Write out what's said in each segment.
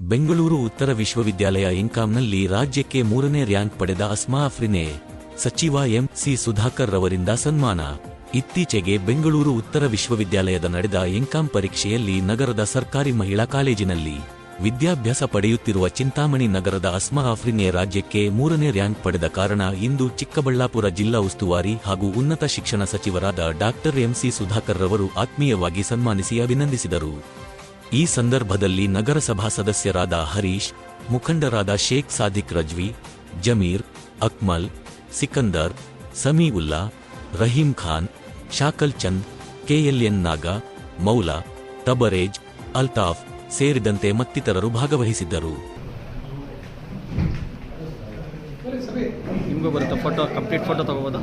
ಬೆಂಗಳೂರು ಉತ್ತರ ವಿಶ್ವವಿದ್ಯಾಲಯ ಇನ್ಕಾಂನಲ್ಲಿ ರಾಜ್ಯಕ್ಕೆ ಮೂರನೇ ರ್ಯಾಂಕ್ ಪಡೆದ ಅಸ್ಮಾ ಅಫ್ರಿನೆ ಸಚಿವ ಎಂ ಸಿ ಸುಧಾಕರ್ ರವರಿಂದ ಸನ್ಮಾನ. ಇತ್ತೀಚೆಗೆ ಬೆಂಗಳೂರು ಉತ್ತರ ವಿಶ್ವವಿದ್ಯಾಲಯದ ನಡೆದ ಇನ್ಕಾಂ ಪರೀಕ್ಷೆಯಲ್ಲಿ ನಗರದ ಸರ್ಕಾರಿ ಮಹಿಳಾ ಕಾಲೇಜಿನಲ್ಲಿ ವಿದ್ಯಾಭ್ಯಾಸ ಪಡೆಯುತ್ತಿರುವ ಚಿಂತಾಮಣಿ ನಗರದ ಅಸ್ಮಾ ಅಫ್ರಿನೆ ರಾಜ್ಯಕ್ಕೆ ಮೂರನೇ ರ್ಯಾಂಕ್ ಪಡೆದ ಕಾರಣ ಇಂದು ಚಿಕ್ಕಬಳ್ಳಾಪುರ ಜಿಲ್ಲಾ ಉಸ್ತುವಾರಿ ಹಾಗೂ ಉನ್ನತ ಶಿಕ್ಷಣ ಸಚಿವರಾದ ಡಾಕ್ಟರ್ ಎಂಸಿ ಸುಧಾಕರ್ ರವರು ಆತ್ಮೀಯವಾಗಿ ಸನ್ಮಾನಿಸಿ ಅಭಿನಂದಿಸಿದರು. ಈ ಸಂದರ್ಭದಲ್ಲಿ ನಗರಸಭಾ ಸದಸ್ಯರಾದ ಹರೀಶ್, ಮುಖಂಡರಾದ ಶೇಖ್ ಸಾದಿಕ್ ರಜ್ವಿ, ಜಮೀರ್, ಅಕ್ಮಲ್, ಸಿಕಂದರ್, ಸಮೀವುಲ್ಲಾ, ರಹೀಂ ಖಾನ್, ಶಾಕಲ್ ಚಂದ್, ಕೆಎಲ್ಎನ್ ನಾಗ, ಮೌಲಾ, ತಬರೇಜ್, ಅಲ್ತಾಫ್ ಸೇರಿದಂತೆ ಮತ್ತಿತರರು ಭಾಗವಹಿಸಿದ್ದರು. ಫೋಟೋ, ಕಂಪ್ಲೀಟ್ ಫೋಟೋ ತಗೋಬೋದಾ?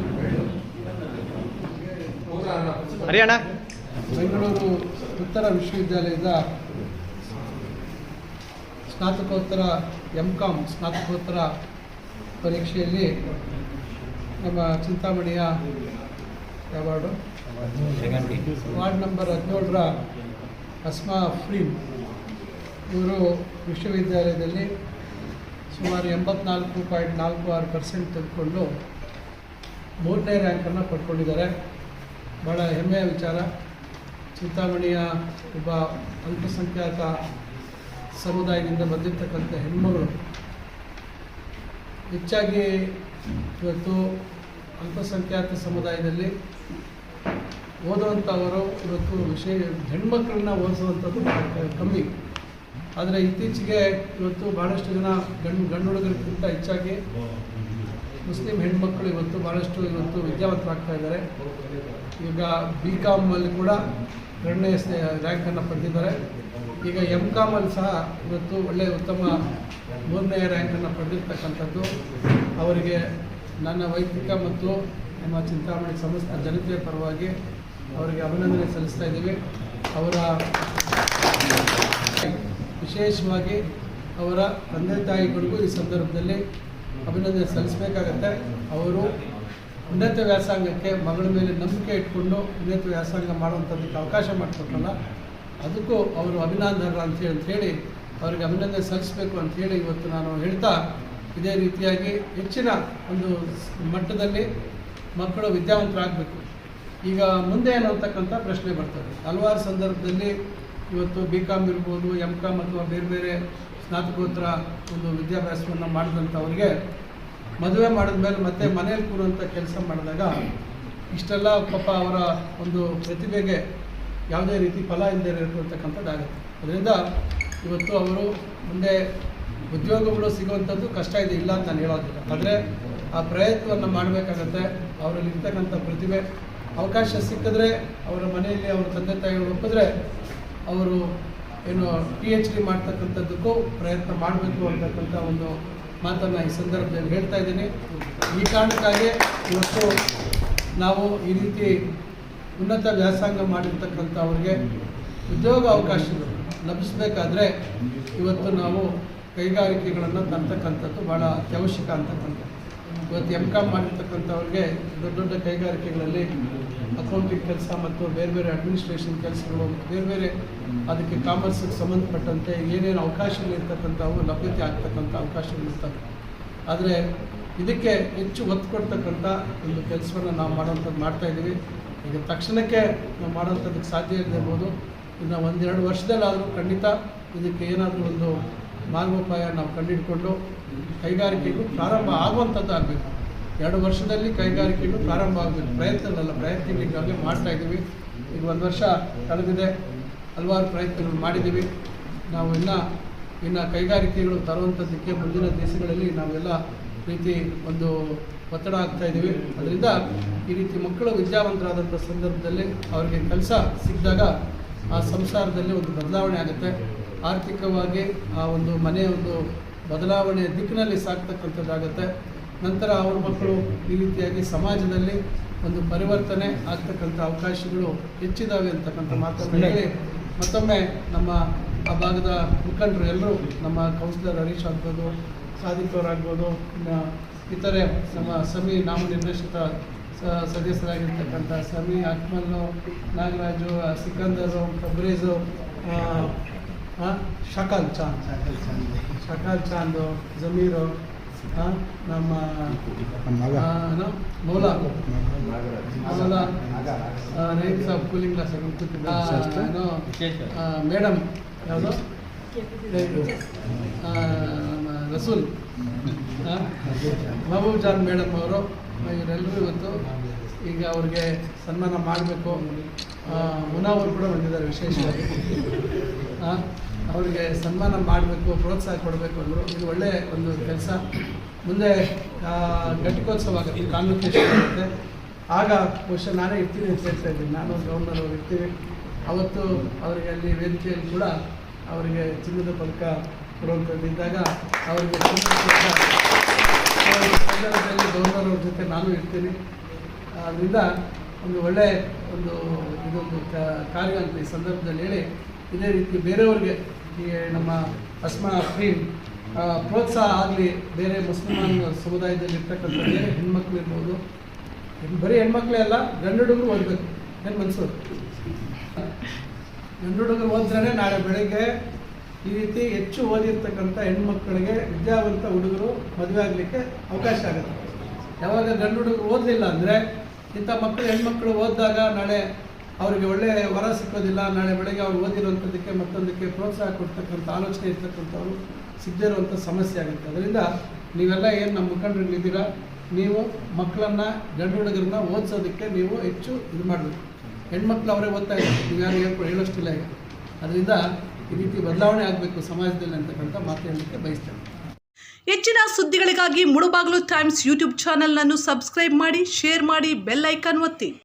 ಹರಿಯಾಣ? ಬೆಂಗಳೂರು ಉತ್ತರ ವಿಶ್ವವಿದ್ಯಾಲಯದ ಸ್ನಾತಕೋತ್ತರ ಎಂ ಕಾಮ್ ಸ್ನಾತಕೋತ್ತರ ಪರೀಕ್ಷೆಯಲ್ಲಿ ನಮ್ಮ ಚಿಂತಾಮಣಿಯ ವಾರ್ಡು ವಾರ್ಡ್ ನಂಬರ್ ಹದಿನೇಳರ ಅಸ್ಮಾ ಫ್ರೀಮ್ ಇವರು ವಿಶ್ವವಿದ್ಯಾಲಯದಲ್ಲಿ ಸುಮಾರು ಎಂಬತ್ನಾಲ್ಕು ಪಾಯಿಂಟ್ ನಾಲ್ಕು ಆರು ಪರ್ಸೆಂಟ್ ತೆಗೆದುಕೊಂಡು ಮೂರನೇ ರ್ಯಾಂಕನ್ನು ಪಡ್ಕೊಂಡಿದ್ದಾರೆ. ಭಾಳ ಹೆಮ್ಮೆಯ ವಿಚಾರ. ಚಿಂತಾಮಣಿಯ ಒಬ್ಬ ಅಲ್ಪಸಂಖ್ಯಾತ ಸಮುದಾಯದಿಂದ ಬಂದಿರತಕ್ಕಂಥ ಹೆಣ್ಮಗಳು ಹೆಚ್ಚಾಗಿ ಇವತ್ತು ಅಲ್ಪಸಂಖ್ಯಾತ ಸಮುದಾಯದಲ್ಲಿ ಓದುವಂಥವರು ಇವತ್ತು ವಿಷಯ ಹೆಣ್ಮಕ್ಳನ್ನ ಓದಿಸುವಂಥದ್ದು ಕಮ್ಮಿ. ಆದರೆ ಇತ್ತೀಚೆಗೆ ಇವತ್ತು ಭಾಳಷ್ಟು ಜನ ಗಂಡು ಗಂಡು ಹುಡುಗರಿಗಿಂತ ಹೆಚ್ಚಾಗಿ ಮುಸ್ಲಿಂ ಹೆಣ್ಮಕ್ಳು ಇವತ್ತು ಭಾಳಷ್ಟು ಇವತ್ತು ವಿದ್ಯಾವಂತರಾಗ್ತಾ ಇದ್ದಾರೆ. ಈಗ ಬಿ ಕಾಮಲ್ಲಿ ಕೂಡ ಎರಡನೇ ರ್ಯಾಂಕನ್ನು ಪಡೆದಿದ್ದಾರೆ. ಈಗ ಎಂ ಕಾಮಲ್ಲಿ ಸಹ ಇವತ್ತು ಒಳ್ಳೆಯ ಉತ್ತಮ ಮೂರನೇ ರ್ಯಾಂಕನ್ನು ಪಡೆದಿರ್ತಕ್ಕಂಥದ್ದು. ಅವರಿಗೆ ನನ್ನ ವೈಯಕ್ತಿಕ ಮತ್ತು ನಮ್ಮ ಚಿಂತಾಮಣಿ ಸಮಸ್ತ ಜನತೆಯ ಪರವಾಗಿ ಅವರಿಗೆ ಅಭಿನಂದನೆ ಸಲ್ಲಿಸ್ತಾ ಇದ್ದೀವಿ. ಅವರ ವಿಶೇಷವಾಗಿ ಅವರ ತಂದೆ ತಾಯಿಗಳಿಗೂ ಈ ಸಂದರ್ಭದಲ್ಲಿ ಅಭಿನಂದನೆ ಸಲ್ಲಿಸಬೇಕಾಗತ್ತೆ. ಅವರು ಉನ್ನತ ವ್ಯಾಸಂಗಕ್ಕೆ ಮಗಳ ಮೇಲೆ ನಂಬಿಕೆ ಇಟ್ಕೊಂಡು ಉನ್ನತ ವ್ಯಾಸಂಗ ಮಾಡುವಂಥದ್ದಕ್ಕೆ ಅವಕಾಶ ಮಾಡಿಕೊಟ್ರಲ್ಲ, ಅದಕ್ಕೂ ಅವರು ಅಭಿನಂದನರು ಅಂತೇಳಿ ಅಂತ ಹೇಳಿ ಅವರಿಗೆ ಅಭಿನಂದನೆ ಸಲ್ಲಿಸಬೇಕು ಅಂತ ಹೇಳಿ ಇವತ್ತು ನಾನು ಹೇಳ್ತಾ ಇದೇ ರೀತಿಯಾಗಿ ಹೆಚ್ಚಿನ ಒಂದು ಮಟ್ಟದಲ್ಲಿ ಮಕ್ಕಳು ವಿದ್ಯಾವಂತರಾಗಬೇಕು. ಈಗ ಮುಂದೆ ಏನು ಅಂತಕ್ಕಂಥ ಪ್ರಶ್ನೆ ಬರ್ತದೆ. ಹಲವಾರು ಸಂದರ್ಭದಲ್ಲಿ ಇವತ್ತು ಬಿ ಕಾಮ್ ಇರ್ಬೋದು ಎಂ ಕಾಮ್ ಅಥವಾ ಬೇರೆ ಬೇರೆ ಸ್ನಾತಕೋತ್ತರ ಒಂದು ವಿದ್ಯಾಭ್ಯಾಸವನ್ನು ಮಾಡಿದಂಥವ್ರಿಗೆ ಮದುವೆ ಮಾಡಿದ ಮೇಲೆ ಮತ್ತೆ ಮನೇಲಿ ಕೂರುವಂಥ ಕೆಲಸ ಮಾಡಿದಾಗ ಇಷ್ಟೆಲ್ಲ ಪಾಪ ಅವರ ಒಂದು ಪ್ರತಿಭೆಗೆ ಯಾವುದೇ ರೀತಿ ಫಲ ಇಲ್ಲದೆ ಇರತಕ್ಕಂಥದ್ದಾಗುತ್ತೆ. ಅದರಿಂದ ಇವತ್ತು ಅವರು ಮುಂದೆ ಉದ್ಯೋಗಗಳು ಸಿಗುವಂಥದ್ದು ಕಷ್ಟ ಇದೆ, ಇಲ್ಲ ಅಂತ ನಾನು ಹೇಳೋದಿಲ್ಲ. ಆದರೆ ಆ ಪ್ರಯತ್ನವನ್ನು ಮಾಡಬೇಕಾಗತ್ತೆ. ಅವರಲ್ಲಿ ಇರ್ತಕ್ಕಂಥ ಪ್ರತಿಭೆ, ಅವಕಾಶ ಸಿಕ್ಕಿದ್ರೆ ಅವರ ಮನೆಯಲ್ಲಿ ಅವರ ತಂದೆ ತಾಯಿಗಳು ಒಪ್ಪಿದ್ರೆ ಅವರು ಏನು ಪಿ ಎಚ್ ಡಿ ಮಾಡ್ತಕ್ಕಂಥದ್ದಕ್ಕೂ ಪ್ರಯತ್ನ ಮಾಡಬೇಕು ಅಂತಕ್ಕಂಥ ಒಂದು ಮಾತನ್ನು ಈ ಸಂದರ್ಭದಲ್ಲಿ ಹೇಳ್ತಾ ಇದ್ದೀನಿ. ಈ ಕಾರಣಕ್ಕಾಗಿ ಇವತ್ತು ನಾವು ಈ ರೀತಿ ಉನ್ನತ ವ್ಯಾಸಂಗ ಮಾಡಿರ್ತಕ್ಕಂಥ ಅವರಿಗೆ ಉದ್ಯೋಗ ಅವಕಾಶಗಳು ಲಭಿಸಬೇಕಾದ್ರೆ ಇವತ್ತು ನಾವು ಕೈಗಾರಿಕೆಗಳನ್ನು ತರ್ತಕ್ಕಂಥದ್ದು ಭಾಳ ಅತ್ಯವಶ್ಯಕ ಅಂತಕ್ಕಂಥದ್ದು. ಇವತ್ತು ಎಂ ಕಾಮ್ ಮಾಡಿರ್ತಕ್ಕಂಥವ್ರಿಗೆ ದೊಡ್ಡ ದೊಡ್ಡ ಕೈಗಾರಿಕೆಗಳಲ್ಲಿ ಅಕೌಂಟಿಂಗ್ ಕೆಲಸ ಮತ್ತು ಬೇರೆ ಬೇರೆ ಅಡ್ಮಿನಿಸ್ಟ್ರೇಷನ್ ಕೆಲಸಗಳು, ಬೇರೆ ಬೇರೆ ಅದಕ್ಕೆ ಕಾಮರ್ಸ್ಗೆ ಸಂಬಂಧಪಟ್ಟಂತೆ ಏನೇನು ಅವಕಾಶಗಳಿರ್ತಕ್ಕಂಥವು ಲಭ್ಯತೆ ಆಗ್ತಕ್ಕಂಥ ಅವಕಾಶಗಳಿರ್ತವೆ ಆದರೆ ಇದಕ್ಕೆ ಹೆಚ್ಚು ಒತ್ತು ಕೊಡ್ತಕ್ಕಂಥ ಒಂದು ಕೆಲಸವನ್ನು ನಾವು ಮಾಡೋವಂಥದ್ದು ಮಾಡ್ತಾ ಇದ್ದೀವಿ. ಈಗ ತಕ್ಷಣಕ್ಕೆ ನಾವು ಮಾಡೋವಂಥದ್ದಕ್ಕೆ ಸಾಧ್ಯ ಇರ್ಬೋದು. ಇನ್ನು ಒಂದೆರಡು ವರ್ಷದಲ್ಲಾದರೂ ಖಂಡಿತ ಇದಕ್ಕೆ ಏನಾದರೂ ಒಂದು ಮಾರ್ಗೋಪಾಯ ನಾವು ಕಂಡುಹಿಡ್ಕೊಂಡು ಕೈಗಾರಿಕೆಗೂ ಪ್ರಾರಂಭ ಆಗುವಂಥದ್ದು ಆಗಬೇಕು ಎರಡು ವರ್ಷದಲ್ಲಿ ಕೈಗಾರಿಕೆಗಳು ಪ್ರಾರಂಭ ಆಗಬೇಕು. ಪ್ರಯತ್ನಗಳಲ್ಲ ಪ್ರಯತ್ನಗಳು ಈಗಾಗಲೇ ಮಾಡ್ತಾ ಇದ್ದೀವಿ. ಈಗ ಒಂದು ವರ್ಷ ಕಳೆದಿದೆ. ಹಲವಾರು ಪ್ರಯತ್ನಗಳು ಮಾಡಿದ್ದೀವಿ. ನಾವು ಇನ್ನು ಇನ್ನು ಕೈಗಾರಿಕೆಗಳು ತರುವಂಥದ್ದಕ್ಕೆ ಮುಂದಿನ ದಿವಸಗಳಲ್ಲಿ ನಾವೆಲ್ಲ ರೀತಿ ಒಂದು ಒತ್ತಡ ಆಗ್ತಾ ಇದ್ದೀವಿ. ಅದರಿಂದ ಈ ರೀತಿ ಮಕ್ಕಳು ವಿದ್ಯಾವಂತರಾದಂಥ ಸಂದರ್ಭದಲ್ಲಿ ಅವರಿಗೆ ಕೆಲಸ ಸಿಕ್ಕಿದಾಗ ಆ ಸಂಸಾರದಲ್ಲಿ ಒಂದು ಬದಲಾವಣೆ ಆಗುತ್ತೆ. ಆರ್ಥಿಕವಾಗಿ ಆ ಒಂದು ಮನೆಯ ಒಂದು ಬದಲಾವಣೆಯ ದಿಕ್ಕಿನಲ್ಲಿ ಸಾಕ್ತಕ್ಕಂಥದ್ದಾಗುತ್ತೆ. ನಂತರ ಅವ್ರ ಮಕ್ಕಳು ಈ ರೀತಿಯಾಗಿ ಸಮಾಜದಲ್ಲಿ ಒಂದು ಪರಿವರ್ತನೆ ಆಗ್ತಕ್ಕಂಥ ಅವಕಾಶಗಳು ಹೆಚ್ಚಿದಾವೆ ಅಂತಕ್ಕಂಥ ಮಾತನ್ನು ಹೇಳಿ ಮತ್ತೊಮ್ಮೆ ನಮ್ಮ ಆ ಭಾಗದ ಮುಖಂಡರು ಎಲ್ಲರೂ ನಮ್ಮ ಕೌನ್ಸಿಲರ್ ಹರೀಶ್ ಆಗ್ಬೋದು ಸಾದಿಕ್ ಅವರಾಗ್ಬೋದು ಇನ್ನು ಇತರೆ ನಮ್ಮ ಸಮಿ ನಾಮನಿರ್ದೇಶಿತ ಸ- ಸದಸ್ಯರಾಗಿರ್ತಕ್ಕಂಥ ಸಮಿ ಅಕ್ಮಲ್ಲು ನಾಗರಾಜು ಸಿಕಂದರು ಕಬ್ರೇಜು ಶಕಾಲ್ ಚಾಂದ್. ಶಕಾಲ್ ಚಾಂದು. ಜಮೀರು ನಮ್ಮ? ಮೌಲಾ. ಮೌಲಾ. ನೈನ್ ಸಾಬ್ ಕೂಲಿಂಗ್ ಕ್ಲಾಸ್ ಕೂತಿದ್ದ ಮೇಡಮ್ ಯಾವುದು? ರಸೂಲ್. ಮಹಬೂಬ್ ಜಾನ್ ಮೇಡಮ್ ಅವರು ಇವರೆಲ್ಲರೂ ಇವತ್ತು ಈಗ ಅವ್ರಿಗೆ ಸನ್ಮಾನ ಮಾಡಬೇಕು. ಮುನಾವರು ಕೂಡ ಬಂದಿದ್ದಾರೆ ವಿಶೇಷವಾಗಿ. ಅವ್ರಿಗೆ ಸನ್ಮಾನ ಮಾಡಬೇಕು, ಪ್ರೋತ್ಸಾಹ ಕೊಡಬೇಕು ಅಂದರು. ಇದು ಒಳ್ಳೆಯ ಒಂದು ಕೆಲಸ. ಮುಂದೆ ಘಟಿಕೋತ್ಸವ ಆಗುತ್ತೆ ಕಾನ್ವಕೇಶನ್ ಆಗುತ್ತೆ ಆಗ ಬಹುಶಃ ನಾನೇ ಇರ್ತೀನಿ ಅಂತ ಹೇಳ್ತಾ ಇದ್ದೀನಿ. ನಾನು ಗೌರ್ನರ್ ಅವರು ಇರ್ತೀವಿ. ಅವತ್ತು ಅವರಿಗೆ ಅಲ್ಲಿ ವೇದಿಕೆಯಲ್ಲಿ ಕೂಡ ಅವರಿಗೆ ಚಿನ್ನದ ಪದಕ ಕೊಡುವಂಥದ್ದು ಇದ್ದಾಗ ಅವರಿಗೆ ಸಂದರ್ಭದಲ್ಲಿ ಗವರ್ನರ್ ಅವ್ರ ಜೊತೆ ನಾನು ಇರ್ತೀನಿ. ಅದರಿಂದ ಒಂದು ಒಳ್ಳೆಯ ಒಂದು, ಇದೊಂದು ಕಾರ್ಯ ಅಂತ ಈ ಸಂದರ್ಭದಲ್ಲಿ ಹೇಳಿ, ಇದೇ ರೀತಿ ಬೇರೆಯವ್ರಿಗೆ ಈ ನಮ್ಮ ಅಸ್ಮಾ ಅಫ್ರೀನ್ ಪ್ರೋತ್ಸಾಹ ಆಗಲಿ ಬೇರೆ ಮುಸ್ಲಿಮಾನ್ ಸಮುದಾಯದಲ್ಲಿ ಇರ್ತಕ್ಕಂಥ ಬೇರೆ ಹೆಣ್ಮಕ್ಳು ಇರ್ಬೋದು. ಬರೀ ಹೆಣ್ಮಕ್ಳೇ ಅಲ್ಲ ಗಂಡು ಹುಡುಗರು ಓದಬೇಕು. ಏನು ಮನ್ಸೂರು ಗಂಡು ಹುಡುಗರು ಓದಿದ್ರೆ ನಾಳೆ ಬೆಳಗ್ಗೆ ಈ ರೀತಿ ಹೆಚ್ಚು ಓದಿರ್ತಕ್ಕಂಥ ಹೆಣ್ಮಕ್ಳಿಗೆ ವಿದ್ಯಾವಂತ ಹುಡುಗರು ಮದುವೆ ಆಗಲಿಕ್ಕೆ ಅವಕಾಶ ಆಗುತ್ತೆ. ಯಾವಾಗ ಗಂಡು ಹುಡುಗರು ಓದಲಿಲ್ಲ ಅಂದರೆ ಇಂಥ ಮಕ್ಕಳು ಹೆಣ್ಮಕ್ಳು ಓದಿದಾಗ ನಾಳೆ ಅವರಿಗೆ ಒಳ್ಳೆಯ ವರ ಸಿಕ್ಕೋದಿಲ್ಲ, ನಾಳೆ ಬೆಳಗ್ಗೆ ಅವ್ರು ಓದಿರುವಂಥದ್ದಕ್ಕೆ ಮತ್ತೊಂದಕ್ಕೆ ಪ್ರೋತ್ಸಾಹ ಕೊಡ್ತಕ್ಕಂಥ ಆಲೋಚನೆ ಇರ್ತಕ್ಕಂಥವ್ರು ಸಿಗದೇ ಇರುವಂಥ ಸಮಸ್ಯೆ ಆಗುತ್ತೆ. ಅದರಿಂದ ನೀವೆಲ್ಲ ಏನು ನಮ್ಮ ಮುಖಂಡರುಗಳಿದ್ದೀರಾ ನೀವು ಮಕ್ಕಳನ್ನು, ಗಂಡು ಹುಡುಗರನ್ನ ಓದಿಸೋದಕ್ಕೆ ನೀವು ಹೆಚ್ಚು ಇದು ಮಾಡಬೇಕು. ಹೆಣ್ಮಕ್ಳು ಅವರೇ ಓದ್ತಾ ಇದ್ದಾರೆ, ನೀವು ಯಾರು ಹೇಳೋಷ್ಟಿಲ್ಲ ಈಗ. ಅದರಿಂದ ಈ ರೀತಿ ಬದಲಾವಣೆ ಆಗಬೇಕು ಸಮಾಜದಲ್ಲಿ ಅಂತಕ್ಕಂಥ ಮಾತು ಹೇಳಲಿಕ್ಕೆ ಬಯಸ್ತೇನೆ. ಹೆಚ್ಚಿನ ಸುದ್ದಿಗಳಿಗಾಗಿ ಮುಳುಬಾಗಿಲು ಟೈಮ್ಸ್ ಯೂಟ್ಯೂಬ್ ಚಾನೆಲ್ನನ್ನು ಸಬ್ಸ್ಕ್ರೈಬ್ ಮಾಡಿ, ಶೇರ್ ಮಾಡಿ, ಬೆಲ್ ಐಕಾನ್ ಒತ್ತಿ.